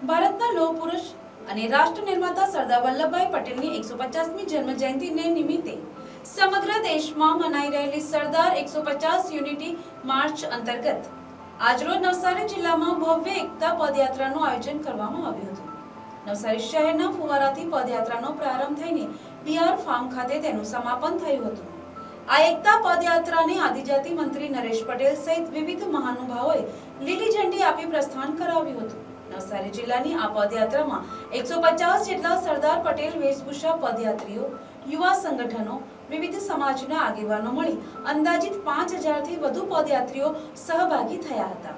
ભારતના લોહ પુરુષ અને રાષ્ટ્ર નિર્માતા સરદાર વલ્લભભાઈ પટેલની એકસો પચાસમી જન્મ જયંતિને નિમિત્તે સમગ્ર દેશમાં મનાઈ રહેલી સરદાર એકસો પચાસ યુનિટી માર્ચ અંતર્ગત આજરોજ નવસારી જિલ્લામાં ભવ્ય એકતા પદયાત્રાનું આયોજન કરવામાં આવ્યું હતું. નવસારી શહેરના ફુવારાથી પદયાત્રાનો પ્રારંભ થઈને બિહાર ફાર્મ ખાતે તેનું સમાપન થયું હતું. આ એકતા પદયાત્રાને આદિજાતિ મંત્રી નરેશ પટેલ સહિત વિવિધ મહાનુભાવોએ લીલી ઝંડી આપી પ્રસ્થાન કરાવ્યું હતું. નવસારી જિલ્લાની આ પદયાત્રામાં એકસો પચાસ જેટલા સરદાર પટેલ વેશભૂષા પદયાત્રીઓ, યુવા સંગઠનો, વિવિધ સમાજના આગેવાનો મળી અંદાજિત પાંચ હજારથી વધુ પદયાત્રીઓ સહભાગી થયા હતા.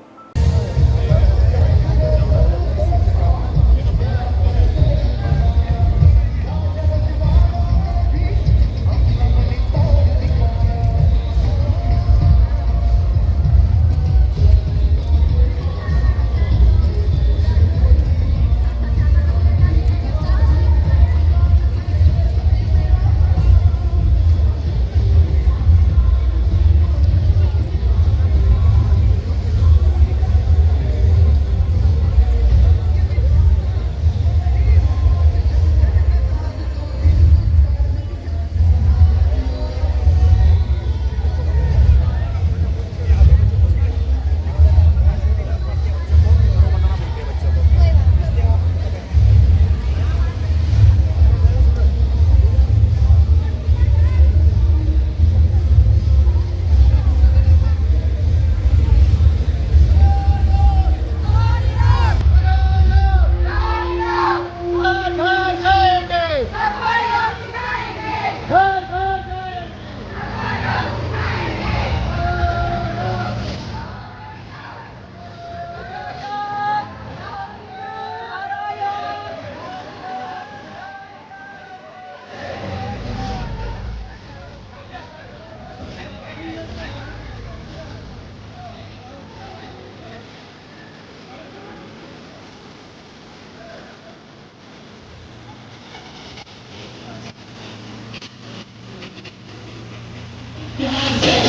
Yeah.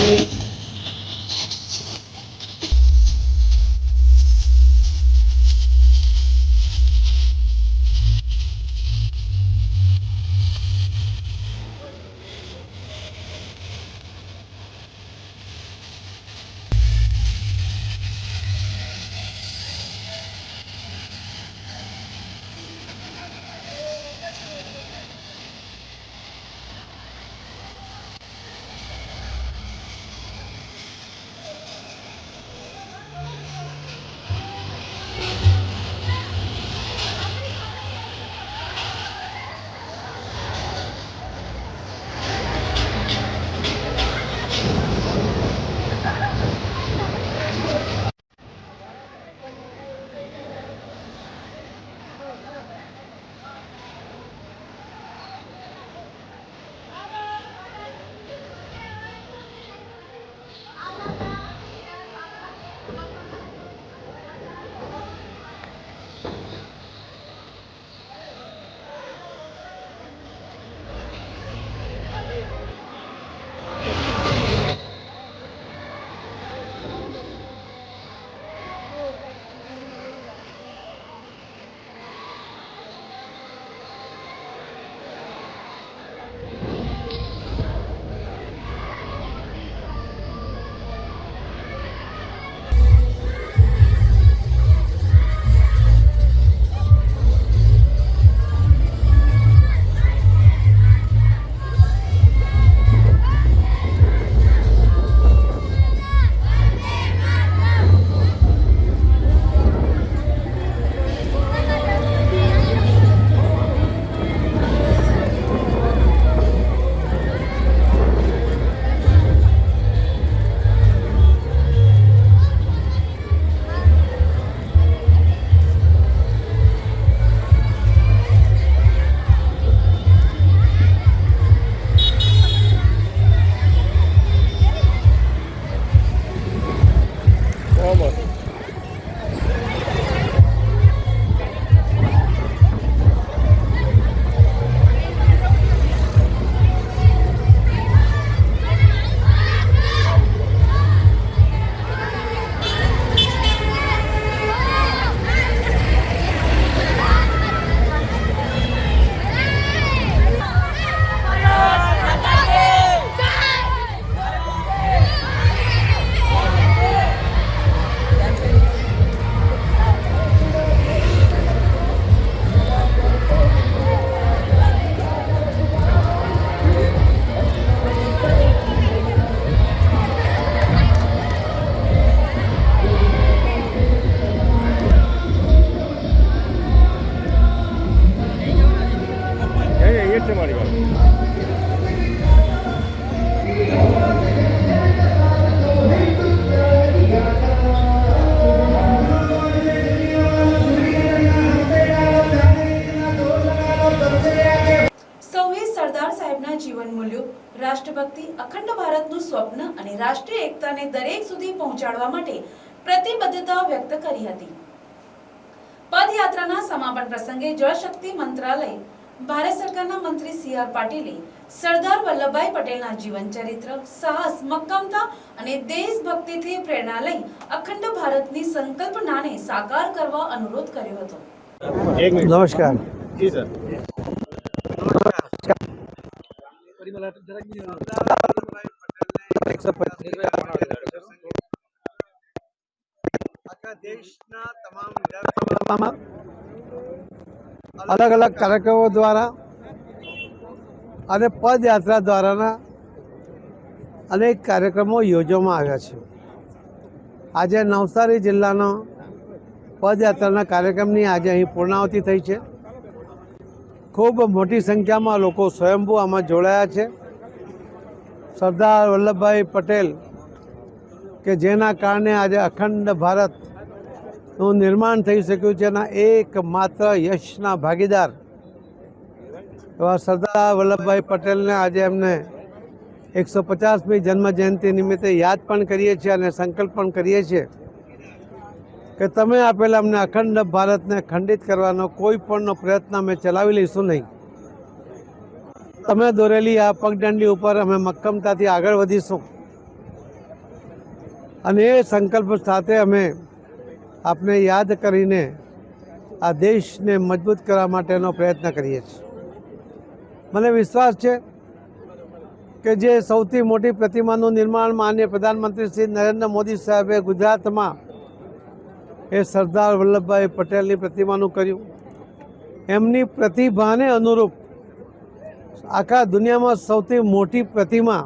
સ્વપ્ન અને રાષ્ટ્રીય એકતાને દરેક સુધી પહોંચાડવા માટે પ્રતિબદ્ધતા વ્યક્ત કરી હતી. પદયાત્રાના સમાપન પ્રસંગે જળશક્તિ મંત્રાલય ભારત સરકારના મંત્રી સી આર પાટીલે સરદાર વલ્લભભાઈ પટેલના જીવન ચરિત્ર સાહસ મક્કમતા અને દેશભક્તિથી પ્રેરણા લઈ અખંડ ભારતની સંકલ્પનાને સાકાર કરવા અનુરોધ કર્યો હતો. નમસ્કાર. જી સર. એકસો આખા દેશના તમામ અલગ અલગ કાર્યક્રમો દ્વારા અને પદયાત્રા દ્વારાના અનેક કાર્યક્રમો યોજવામાં આવ્યા છે આજે નવસારી જિલ્લાનો પદયાત્રાના કાર્યક્રમની આજે અહીં પૂર્ણાવતિ થઈ છે ખૂબ મોટી સંખ્યામાં લોકો સ્વયંભૂ આમાં જોડાયા છે સરદાર વલ્લભભાઈ પટેલ કે જેના કારણે આજે અખંડ ભારતનું નિર્માણ થઈ શક્યું છે એના એકમાત્ર યશના ભાગીદાર એવા સરદાર વલ્લભભાઈ પટેલને આજે એમને એકસો પચાસમી જન્મજયંતિ નિમિત્તે યાદ પણ કરીએ છીએ અને સંકલ્પ પણ કરીએ છીએ કે તમે આપેલા અમને અખંડ ભારતને ખંડિત કરવાનો કોઈ પણનો પ્રયત્ન અમે ચલાવી લઈશું નહીં. તમે દોરેલી આ પગદંડી ઉપર અમે મક્કમતાથી આગળ વધીશું. અને એ સંકલ્પ સાથે અમે આપને યાદ કરીને આ દેશને મજબૂત કરવા માટેનો પ્રયત્ન કરીએ છીએ. મને વિશ્વાસ છે કે જે સૌથી મોટી પ્રતિમાનું નિર્માણ માન્ય પ્રધાનમંત્રી શ્રી નરેન્દ્ર મોદી સાહેબે ગુજરાતમાં એ સરદાર વલ્લભભાઈ પટેલની પ્રતિમાનું કર્યું. એમની પ્રતિભાને અનુરૂપ આખા દુનિયામાં સૌથી મોટી પ્રતિમા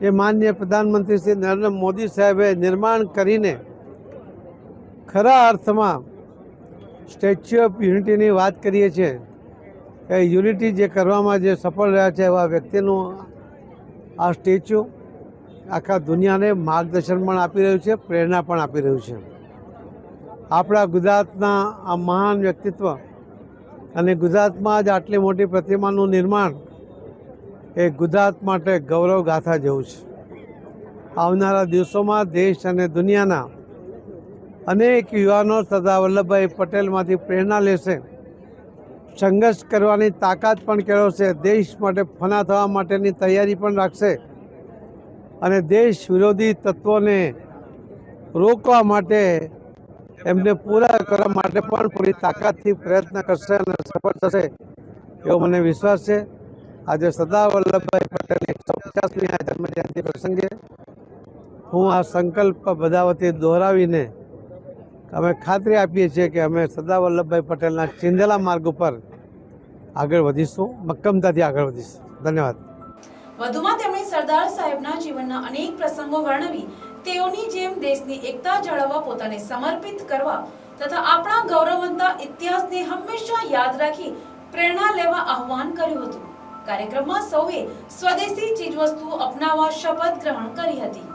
એ માન્ય પ્રધાનમંત્રી શ્રી નરેન્દ્ર મોદી સાહેબે નિર્માણ કરીને ખરા અર્થમાં સ્ટેચ્યુ ઓફ યુનિટીની વાત કરીએ છીએ એ યુનિટી જે કરવામાં જે સફળ રહ્યા છે એવા વ્યક્તિનું આ સ્ટેચ્યુ આખા દુનિયાને માર્ગદર્શન પણ આપી રહ્યું છે, પ્રેરણા પણ આપી રહ્યું છે. આપણા ગુજરાતના આ મહાન વ્યક્તિત્વ અને ગુજરાતમાં જ આટલી મોટી પ્રતિમાનું નિર્માણ એ ગુજરાત માટે ગૌરવ ગાથા જેવું છે. આવનારા દિવસોમાં દેશ અને દુનિયાના અનેક યુવાનો સરદાર વલ્લભભાઈ પટેલમાંથી પ્રેરણા લેશે, સંઘર્ષ કરવાની તાકાત પણ કેળવશે, દેશ માટે ફના થવા માટેની તૈયારી પણ રાખશે અને દેશ વિરોધી તત્વોને રોકવા માટે એમને પૂરા કરવા માટે પણ પૂરી તાકાતથી પ્રયત્ન કરશે અને સફળ થશે એવો મને વિશ્વાસ છે. આજે સરદાર વલ્લભભાઈ પટેલની એકસો પચાસમી આ જન્મજયંતિ પ્રસંગે હું આ સંકલ્પ બધા વતી દોહરાવીને અમે ખાતરી આપીએ છીએ કે અમે સરદાર વલ્લભભાઈ પટેલના ચિંધેલા માર્ગ ઉપર આગળ વધીશું, મક્કમતાથી આગળ વધીશું. ધન્યવાદ. વધુમાં તેમણે સરદાર સાહેબના જીવનના અનેક પ્રસંગો વર્ણવી તેઓની જેમ દેશની એકતા જાળવવા પોતાને સમર્પિત કરવા તથા આપણા ગૌરવવંતા ઇતિહાસને હંમેશા યાદ રાખી પ્રેરણા લેવા આહવાન કર્યું હતું. કાર્યક્રમમાં સૌએ સ્વદેશી ચીજવસ્તુઓ અપનાવવા શપથ ગ્રહણ કરી હતી.